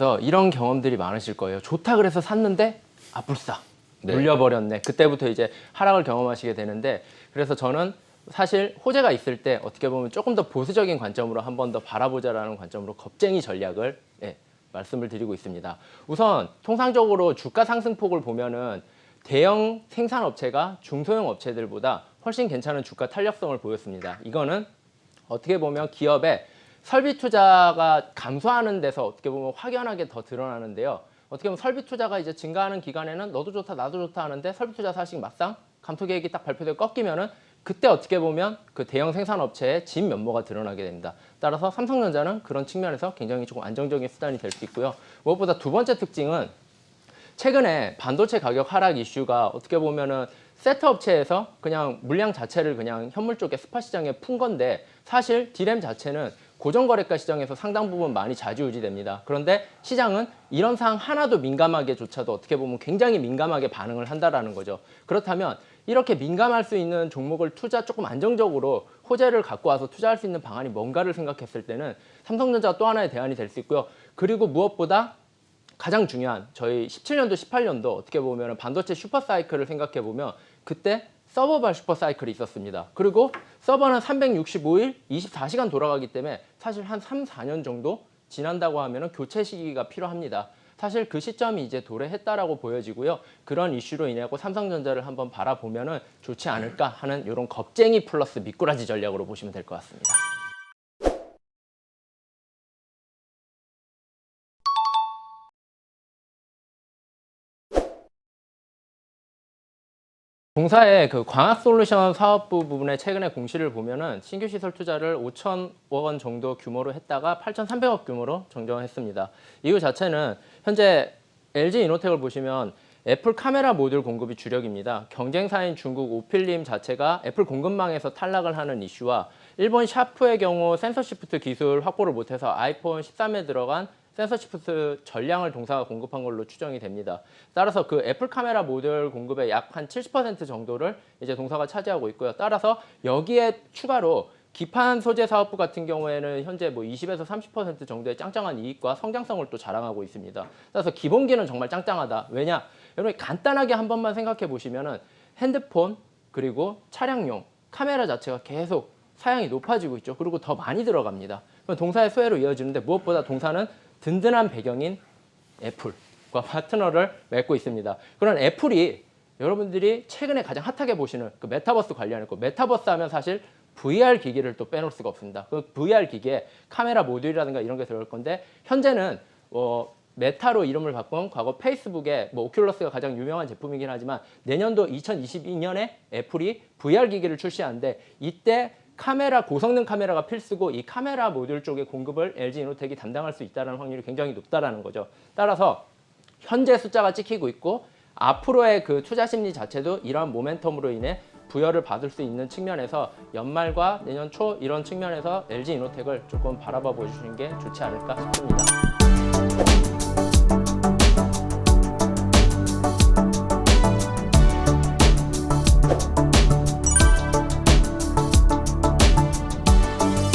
그래서 이런 경험들이 많으실 거예요. 좋다 그래서 샀는데 아뿔싸 네. 물려버렸네. 그때부터 이제 하락을 경험하시게 되는데 그래서 저는 사실 호재가 있을 때 어떻게 보면 조금 더 보수적인 관점으로 한 번 더 바라보자라는 관점으로 겁쟁이 전략을 예, 말씀을 드리고 있습니다. 우선 통상적으로 주가 상승폭을 보면은 대형 생산업체가 중소형 업체들보다 훨씬 괜찮은 주가 탄력성을 보였습니다. 이거는 어떻게 보면 기업의 설비 투자가 감소하는 데서 어떻게 보면 확연하게 더 드러나는데요. 어떻게 보면 설비 투자가 이제 증가하는 기간에는 너도 좋다 나도 좋다 하는데 설비 투자 사실 막상 감토 계획이 딱 발표되고 꺾이면은 그때 어떻게 보면 그 대형 생산업체의 진 면모가 드러나게 됩니다. 따라서 삼성전자는 그런 측면에서 굉장히 조금 안정적인 수단이 될 수 있고요. 무엇보다 두 번째 특징은 최근에 반도체 가격 하락 이슈가 어떻게 보면은 세트 업체에서 그냥 물량 자체를 그냥 현물 쪽에 스팟 시장에 푼 건데 사실 디램 자체는 고정거래가 시장에서 상당 부분 많이 좌지우지됩니다. 그런데 시장은 이런 사항 하나도 민감하게 조차도 어떻게 보면 굉장히 민감하게 반응을 한다라는 거죠. 그렇다면 이렇게 민감할 수 있는 종목을 투자 조금 안정적으로 호재를 갖고 와서 투자할 수 있는 방안이 뭔가를 생각했을 때는 삼성전자가 또 하나의 대안이 될 수 있고요. 그리고 무엇보다 가장 중요한 저희 17년도, 18년도 어떻게 보면 반도체 슈퍼 사이클을 생각해 보면 그때 서버발 슈퍼 사이클이 있었습니다. 그리고 서버는 365일 24시간 돌아가기 때문에 사실 한 3, 4년 정도 지난다고 하면 교체 시기가 필요합니다. 사실 그 시점이 이제 도래했다라고 보여지고요. 그런 이슈로 인해 고 삼성전자를 한번 바라보면 은 좋지 않을까 하는 이런 겁쟁이 플러스 미꾸라지 전략으로 보시면 될 것 같습니다. 동사의 그 광학 솔루션 사업부 부분의 최근의 공시를 보면은 신규 시설 투자를 5천억 원 정도 규모로 했다가 8,300억 규모로 정정했습니다. 이유 자체는 현재 LG 이노텍을 보시면 애플 카메라 모듈 공급이 주력입니다. 경쟁사인 중국 오필림 자체가 애플 공급망에서 탈락을 하는 이슈와 일본 샤프의 경우 센서 시프트 기술 확보를 못해서 아이폰 13에 들어간 센서 시프트 전량을 동사가 공급한 걸로 추정이 됩니다. 따라서 그 애플 카메라 모듈 공급의 약 한 70% 정도를 이제 동사가 차지하고 있고요. 따라서 여기에 추가로 기판 소재 사업부 같은 경우에는 현재 뭐 20에서 30% 정도의 짱짱한 이익과 성장성을 또 자랑하고 있습니다. 따라서 기본기는 정말 짱짱하다. 왜냐? 여러분 간단하게 한 번만 생각해 보시면은 핸드폰 그리고 차량용 카메라 자체가 계속 사양이 높아지고 있죠. 그리고 더 많이 들어갑니다. 그럼 동사의 소외로 이어지는데 무엇보다 동사는 든든한 배경인 애플과 파트너를 맺고 있습니다. 그런 애플이 여러분들이 최근에 가장 핫하게 보시는 그 메타버스 관련했고 메타버스 하면 사실 VR 기기를 또 빼놓을 수가 없습니다. 그 VR 기기에 카메라 모듈이라든가 이런 게 들어갈 건데 현재는 어, 메타로 이름을 바꾼 과거 페이스북의 뭐 오큘러스가 가장 유명한 제품이긴 하지만 내년도 2022년에 애플이 VR 기기를 출시하는데 이때 카메라 고성능 카메라가 필수고 이 카메라 모듈 쪽의 공급을 LG 이노텍이 담당할 수 있다는 확률이 굉장히 높다라는 거죠. 따라서 현재 숫자가 찍히고 있고 앞으로의 그 투자 심리 자체도 이러한 모멘텀으로 인해 부여를 받을 수 있는 측면에서 연말과 내년 초 이런 측면에서 LG 이노텍을 조금 바라봐 보시는 게 좋지 않을까 싶습니다.